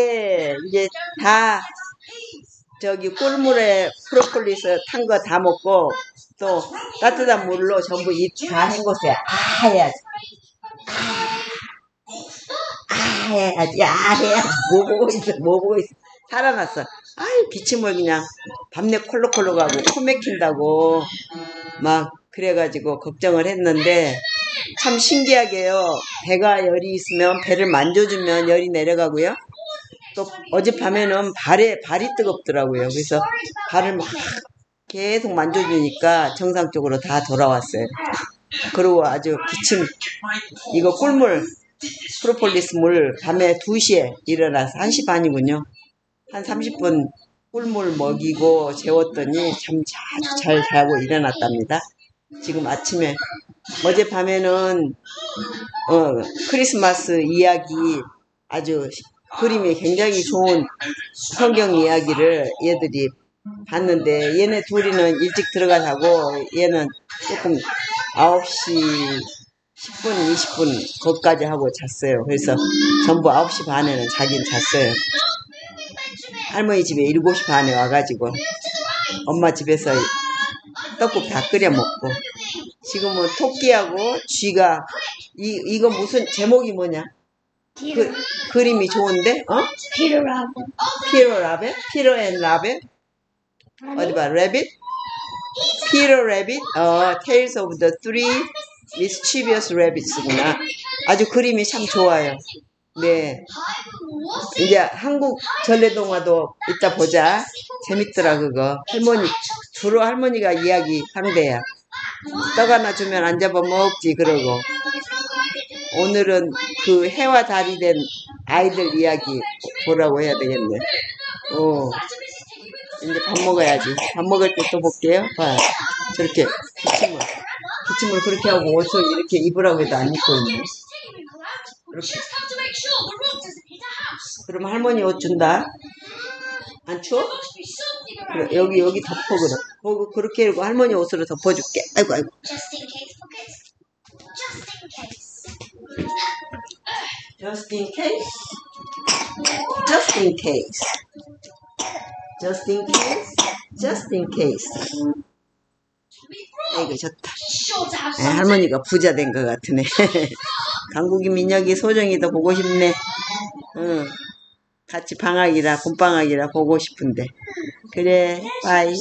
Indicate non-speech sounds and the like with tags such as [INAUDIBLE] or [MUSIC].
예, 이제 다 저기 꿀물에 프로폴리스 탄 거 다 먹고 또 따뜻한 물로 전부 입 다 헹궜어요. 아 해야지. 아 해야지. 아 해야지. 뭐 보고 있어. 뭐 보고 있어. 살아났어. 아유 기침을 그냥 밤새 콜록콜록 하고 코 맥힌다고 막 그래가지고 걱정을 했는데 참 신기하게요. 배가 열이 있으면 배를 만져주면 열이 내려가고요. 또 어젯밤에는 발에 발이 뜨겁더라고요. 그래서 발을 막 계속 만져주니까 정상적으로 다 돌아왔어요. 그리고 아주 기침 이거 꿀물 프로폴리스 물 밤에 2시에 일어나서 1시 반이군요. 한 30분 꿀물 먹이고 재웠더니 잠 아주 잘 자고 일어났답니다. 지금 아침에 어젯밤에는 어, 크리스마스 이야기 아주 그림이 굉장히 좋은 성경 이야기를 얘들이 봤는데 얘네 둘이는 일찍 들어가 자고 얘는 조금 9시 10분, 20분 거기까지 하고 잤어요. 그래서 전부 9시 반에는 자긴 잤어요. 할머니 집에 7시 반에 와가지고 엄마 집에서 떡국 다 끓여 먹고 지금은 토끼하고 쥐가 이 이거 무슨 제목이 뭐냐? 그 그림이 좋은데 어? 피로라고. 피로 라벳? 피로 앤 라벳? 어디 봐, rabbit? 피로 rabbit? 어, Tales of the Three Mischievous Rabbits구나. 아주 그림이 참 좋아요. 네. 이제 한국 전래동화도 이따 보자. 재밌더라, 그거. 할머니, 주로 할머니가 이야기 상대야. 떡 하나 주면 안 잡아 먹지, 그러고. 오늘은 그 해와 달이 된 아이들 이야기 보라고 해야 되겠네. 어. 이제 밥 먹어야지. 밥 먹을 때 또 볼게요. 봐. 저렇게 기침을. 기침을 그렇게 하고 옷을 이렇게 입으라고 해도 안 입고 있네. 이렇게. 그럼 할머니 옷 준다. 안 추워? 그래, 여기, 여기 덮어, 그래. 거기 그렇게 하고 할머니 옷으로 덮어줄게. 아이고, 아이고. Just in case. Just in case. Just in case. Just in case. 아이고, 좋다. 에, 할머니가 부자 된 것 같으네. [LAUGHS] 강국이 민혁이 소정이도 보고 싶네. 응. 같이 방학이라, 봄방학이라 보고 싶은데. 그래, 바이.